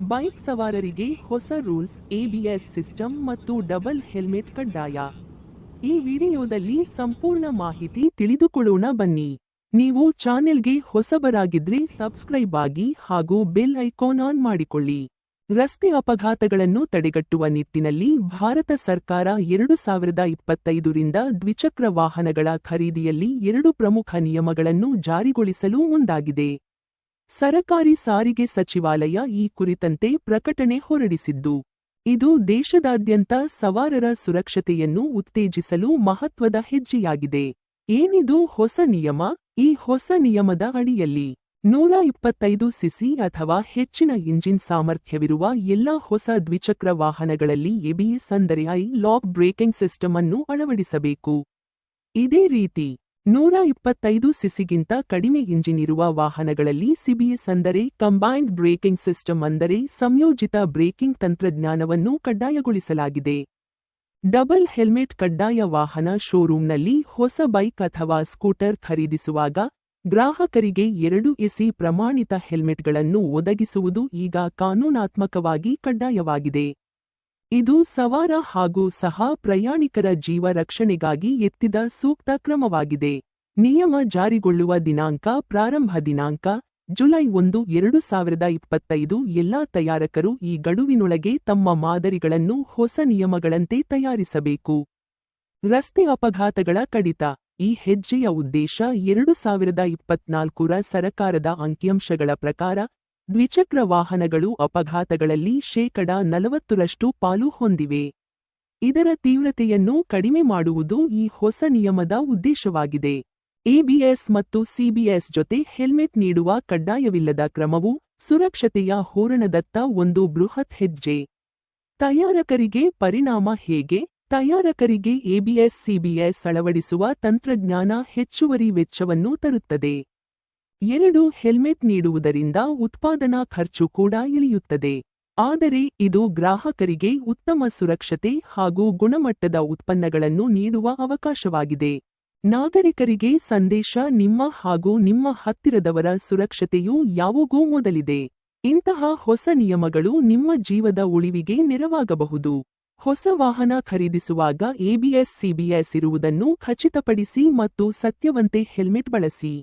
Bike ಸವಾರರಿಗೆ ಹೊಸ rules ABS system ಮತ್ತು ಡಬಲ್ ಹೆಲ್ಮೆಟ್ ಕಡ್ಡಾಯ. ಈ ವಿಡಿಯೋದಲ್ಲಿ ಸಂಪೂರ್ಣ ಮಾಹಿತಿ ತಿಳಿದುಕೊಳ್ಳೋಣ ಬನ್ನಿ. ನೀವು ಚಾನೆಲ್ಗೆ ಹೊಸಬರಾಗಿದ್ರೆ ಸಬ್ಸ್ಕ್ರೈಬ್ ಆಗಿ ಹಾಗೂ ಬೆಲ್ ಐಕಾನ್ ಆನ್ ಮಾಡಿಕೊಳ್ಳಿ. ರಸ್ತೆ ಅಪಘಾತಗಳನ್ನು ತಡೆಗಟ್ಟುವ ನಿಟ್ಟಿನಲ್ಲಿ ಭಾರತ ಸರ್ಕಾರ ಎರಡು ಸಾವಿರದ ಇಪ್ಪತ್ತೈದರಿಂದ ದ್ವಿಚಕ್ರ ವಾಹನಗಳ ಖರೀದಿಯಲ್ಲಿ ಎರಡು ಪ್ರಮುಖ ನಿಯಮಗಳನ್ನು ಜಾರಿಗೊಳಿಸಲು ಮುಂದಾಗಿದೆ. ಸರಕಾರಿ ಸಾರಿಗೆ ಸಚಿವಾಲಯ ಈ ಕುರಿತಂತೆ ಪ್ರಕಟಣೆ ಹೊರಡಿಸಿದ್ದು, ಇದು ದೇಶದಾದ್ಯಂತ ಸವಾರರ ಸುರಕ್ಷತೆಯನ್ನು ಉತ್ತೇಜಿಸಲು ಮಹತ್ವದ ಹೆಜ್ಜೆಯಾಗಿದೆ. ಏನಿದು ಹೊಸ ನಿಯಮ? ಈ ಹೊಸ ನಿಯಮದ ಅಡಿಯಲ್ಲಿ ನೂರ ಇಪ್ಪತ್ತೈದು ಸಿಸಿ ಅಥವಾ ಹೆಚ್ಚಿನ ಇಂಜಿನ್ ಸಾಮರ್ಥ್ಯವಿರುವ ಎಲ್ಲಾ ಹೊಸ ದ್ವಿಚಕ್ರ ವಾಹನಗಳಲ್ಲಿ ಎಬಿಎಸ್ ಅಂದರೆ ಐ ಲಾಕ್ ಬ್ರೇಕಿಂಗ್ ಸಿಸ್ಟಮ್ ಅನ್ನು ಅಳವಡಿಸಬೇಕು. ಇದೇ ರೀತಿ ನೂರ ಇಪ್ಪತ್ತೈದು ಸಿಸಿಗಿಂತ ಕಡಿಮೆ ಇಂಜಿನ್ ಇರುವ ವಾಹನಗಳಲ್ಲಿ ಸಿಬಿಎಸ್ ಅಂದರೆ ಕಂಬೈನ್ಡ್ ಬ್ರೇಕಿಂಗ್ ಸಿಸ್ಟಮ್ ಅಂದರೆ ಸಂಯೋಜಿತ ಬ್ರೇಕಿಂಗ್ ತಂತ್ರಜ್ಞಾನವನ್ನು ಕಡ್ಡಾಯಗೊಳಿಸಲಾಗಿದೆ. ಡಬಲ್ ಹೆಲ್ಮೆಟ್ ಕಡ್ಡಾಯ ವಾಹನ ಶೋರೂಂನಲ್ಲಿ ಹೊಸ ಬೈಕ್ ಅಥವಾ ಸ್ಕೂಟರ್ ಖರೀದಿಸುವಾಗ ಗ್ರಾಹಕರಿಗೆ ಎರಡು ಎಸಿ ಪ್ರಮಾಣಿತ ಹೆಲ್ಮೆಟ್ಗಳನ್ನು ಒದಗಿಸುವುದು ಈಗ ಕಾನೂನಾತ್ಮಕವಾಗಿ ಕಡ್ಡಾಯವಾಗಿದೆ. ಇದು ಸವಾರ ಹಾಗೂ ಸಹ ಪ್ರಯಾಣಿಕರ ಜೀವ ರಕ್ಷಣೆಗಾಗಿ ಎತ್ತಿದ ಸೂಕ್ತ ಕ್ರಮವಾಗಿದೆ. ನಿಯಮ ಜಾರಿಗೊಳ್ಳುವ ದಿನಾಂಕ ಪ್ರಾರಂಭ ದಿನಾಂಕ ಜುಲೈ ಒಂದು, ಎರಡು ಸಾವಿರದ ಇಪ್ಪತ್ತೈದು. ಎಲ್ಲಾ ತಯಾರಕರು ಈ ಗಡುವಿನೊಳಗೆ ತಮ್ಮ ಮಾದರಿಗಳನ್ನು ಹೊಸ ನಿಯಮಗಳಂತೆ ತಯಾರಿಸಬೇಕು. ರಸ್ತೆ ಅಪಘಾತಗಳ ಕಡಿತ. ಈ ಹೆಜ್ಜೆಯ ಉದ್ದೇಶ ಎರಡು ಸಾವಿರದ ಇಪ್ಪತ್ನಾಲ್ಕರ ಸರಕಾರದ ಅಂಕಿಅಂಶಗಳ ಪ್ರಕಾರ ದ್ವಿಚಕ್ರ ವಾಹನಗಳು ಅಪಘಾತಗಳಲ್ಲಿ ಶೇಕಡ ನಲವತ್ತರಷ್ಟು ಪಾಲು ಹೊಂದಿವೆ. ಇದರ ತೀವ್ರತೆಯನ್ನು ಕಡಿಮೆ ಮಾಡುವುದು ಈ ಹೊಸ ನಿಯಮದ ಉದ್ದೇಶವಾಗಿದೆ. ಎಬಿಎಸ್ ಮತ್ತು ಸಿಬಿಎಸ್ ಜೊತೆ ಹೆಲ್ಮೆಟ್ ನೀಡುವ ಕಡ್ಡಾಯವಿಲ್ಲದ ಕ್ರಮವು ಸುರಕ್ಷತೆಯ ಹೋರಣದತ್ತ ಒಂದು ಬೃಹತ್ ಹೆಜ್ಜೆ. ತಯಾರಕರಿಗೆ ಪರಿಣಾಮ ಹೇಗೆ? ತಯಾರಕರಿಗೆ ಎಬಿಎಸ್ ಸಿಬಿಎಸ್ ಅಳವಡಿಸುವ ತಂತ್ರಜ್ಞಾನ ಹೆಚ್ಚುವರಿ ವೆಚ್ಚವನ್ನು ತರುತ್ತದೆ. ಎರಡು, ಹೆಲ್ಮೆಟ್ ನೀಡುವುದರಿಂದ ಉತ್ಪಾದನಾ ಖರ್ಚು ಕೂಡ ಇಳಿಯುತ್ತದೆ. ಆದರೆ ಇದು ಗ್ರಾಹಕರಿಗೆ ಉತ್ತಮ ಸುರಕ್ಷತೆ ಹಾಗೂ ಗುಣಮಟ್ಟದ ಉತ್ಪನ್ನಗಳನ್ನು ನೀಡುವ ಅವಕಾಶವಾಗಿದೆ. ನಾಗರಿಕರಿಗೆ ಸಂದೇಶ ನಿಮ್ಮ ಹಾಗೂ ನಿಮ್ಮ ಹತ್ತಿರದವರ ಸುರಕ್ಷತೆಯು ಯಾವಾಗೂ ಮೊದಲಿದೆ. ಇಂತಹ ಹೊಸ ನಿಯಮಗಳು ನಿಮ್ಮ ಜೀವದ ಉಳಿವಿಗೆ ನೆರವಾಗಬಹುದು. ಹೊಸ ವಾಹನ ಖರೀದಿಸುವಾಗ ಎಬಿಎಸ್ ಸಿಬಿಎಸ್ ಇರುವುದನ್ನು ಖಚಿತಪಡಿಸಿ ಮತ್ತು ಸತ್ಯವಂತೆ ಹೆಲ್ಮೆಟ್ ಬಳಸಿ.